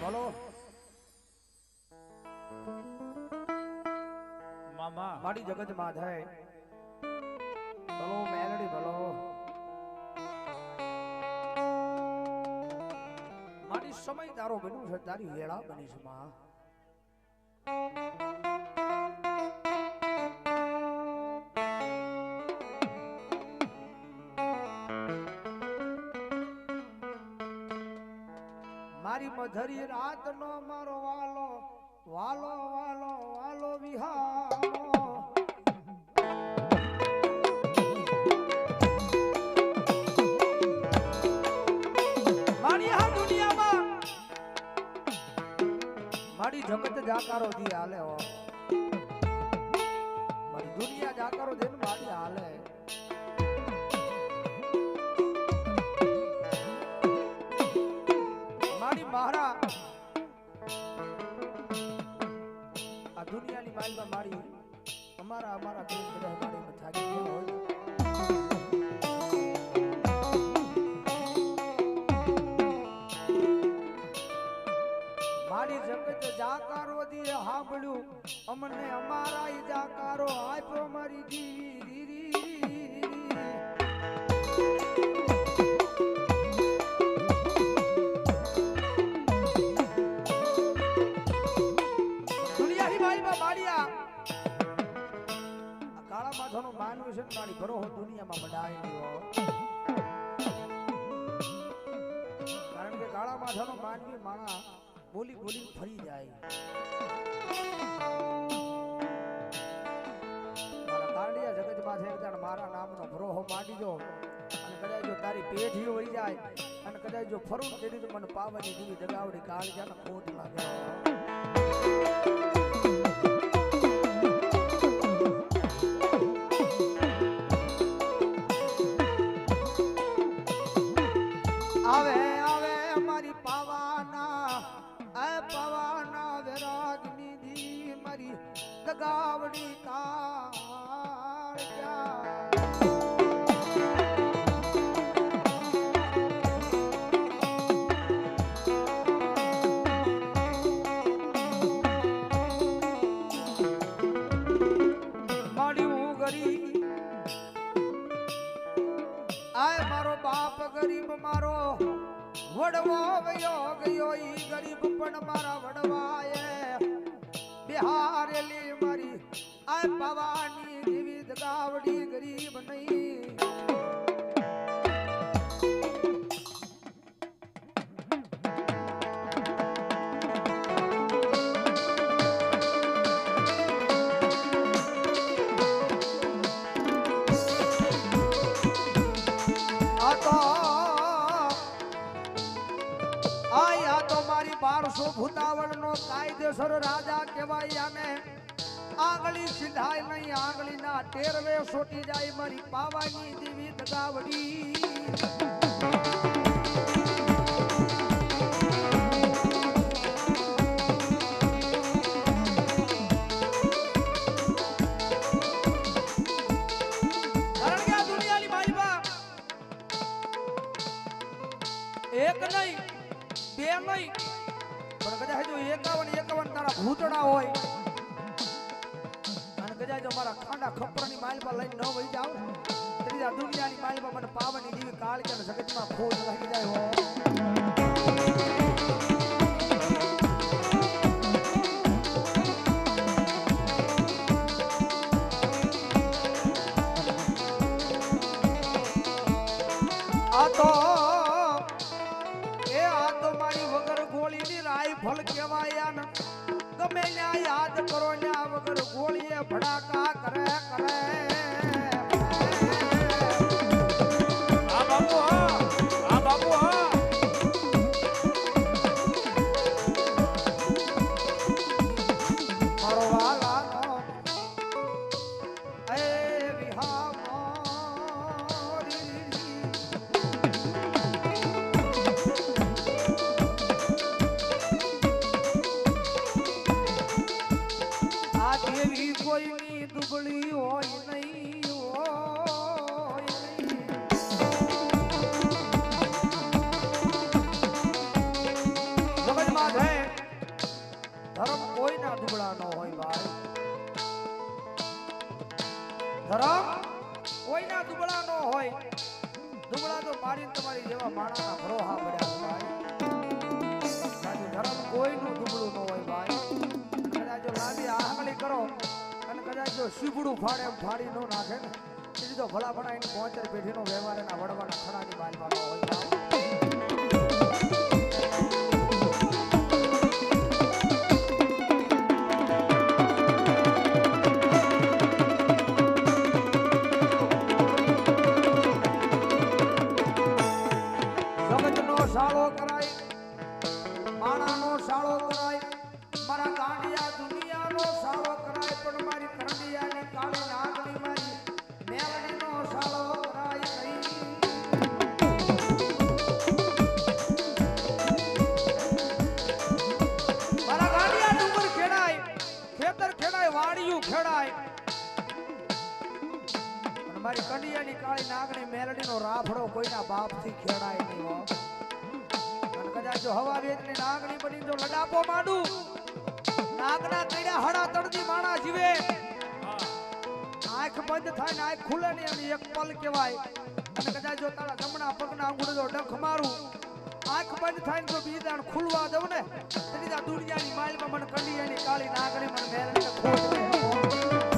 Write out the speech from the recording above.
મેલડી મામા. મારી જગત થાય. ભલો મેલડી ભલો મારી સમય તારો બન્યું છે તારી હેળા બની છે માં. મારી મધરી રાત નો મારો વાલો વાલો વાલો વાલો વિહારો મારી જગત જાકારો દી હાલે હો. મારી દુનિયા જાકારો દે ને મારી મારા. આ દુનિયાની માલમાં મારી અમારા અમારા મારી જગત જાકારો દી સાંભળ્યું અમને અમારા જાકારો આપ્યો મારી દીરી. આ માનવું છે મારી ગ્રહો દુનિયામાં મડાય ગયો કારણ કે કાળા માથાનો માનવી માણા બોલી બોલી ફરી જાય. મારા કાંડિયા જગતમાં છે મારા નામનો ભરોહો માંડી જો અને કદાચ જો તારી પેઢી વળી જાય અને કદાચ જો ફરું કરી તો મને પાવાની દીવી દગાવડી કાળજાને ખોટ લાગે. પાવાના વિરાગની દી મારી મારો બાપ ગરીબ મારો. વડવો વયો ગયો ઈ ગરીબ પણ મારા વડવાએ. બિહારેલી મારી આ પવાની જીવિત ગાવડી ગરીબ બારસો ભૂતાવળ નો કાયદેસર રાજા કહેવાય આને. આંગળી સિંધાય નહીં આંગળી ના ટેરવે સોટી જાય મારી પાવાની દીવી દગાવડી એક નહીં, બે નહીં જો એકાવન એકાવન તારા ભૂતડા હોય. અને કદાચ જો મારા ખાંડા ખપરાની માલપા લઈને ન વહી જાવ ત્રીજા દુનિયાની માલપા મને પાવાની જેવી કાળી અને જગતમાં ખોજ લાગી જાય હો. ગોળીની રાઈફલ કહેવાય ગમે ન્યા યાદ કરો ન્યા વગર ગોળીએ ભડાકા કરે કરે. ધર્મ કોઈના દુબળા ન હોય. દુબળા તો મારી તમારી જેવા માણાના ભરોહા પડ્યા ભાઈ. ધર્મ કોઈનું દુબળું ન હોય ભાઈ. કદાચ જો લાંબી આંગળી કરો અને કદાચ જો શીબડું ફાડે એમ ફાડી ન નાખે ને તો ભલા ભણા એની પહોંચર પેઢીનો વ્યવહાર એના વડવાના ખણાની બાજમાં ન હોય ખેડાય. ખેડાય મારી કંડિયાની કાળી નાગની મેલડીનો રાફડો કોઈના બાપથી ખેડાય નહીં હવા વેચની નાગણી બની જો લડાપો માંડું. નાગના કઈડા હડા તળદી માણા આંખ બંધ થાય ને આંખ ખુલે નહીં એક પલ કહેવાય. અને કદાચ જો તારા પગના જો ડખ મારું. આંખ બંધ થાય ને તો બીજા ખુલવા દઉં ને. આ દુનિયાની માલમાં મને કંડિયાની કાળી નાગણી મને મેલડીને ખોટ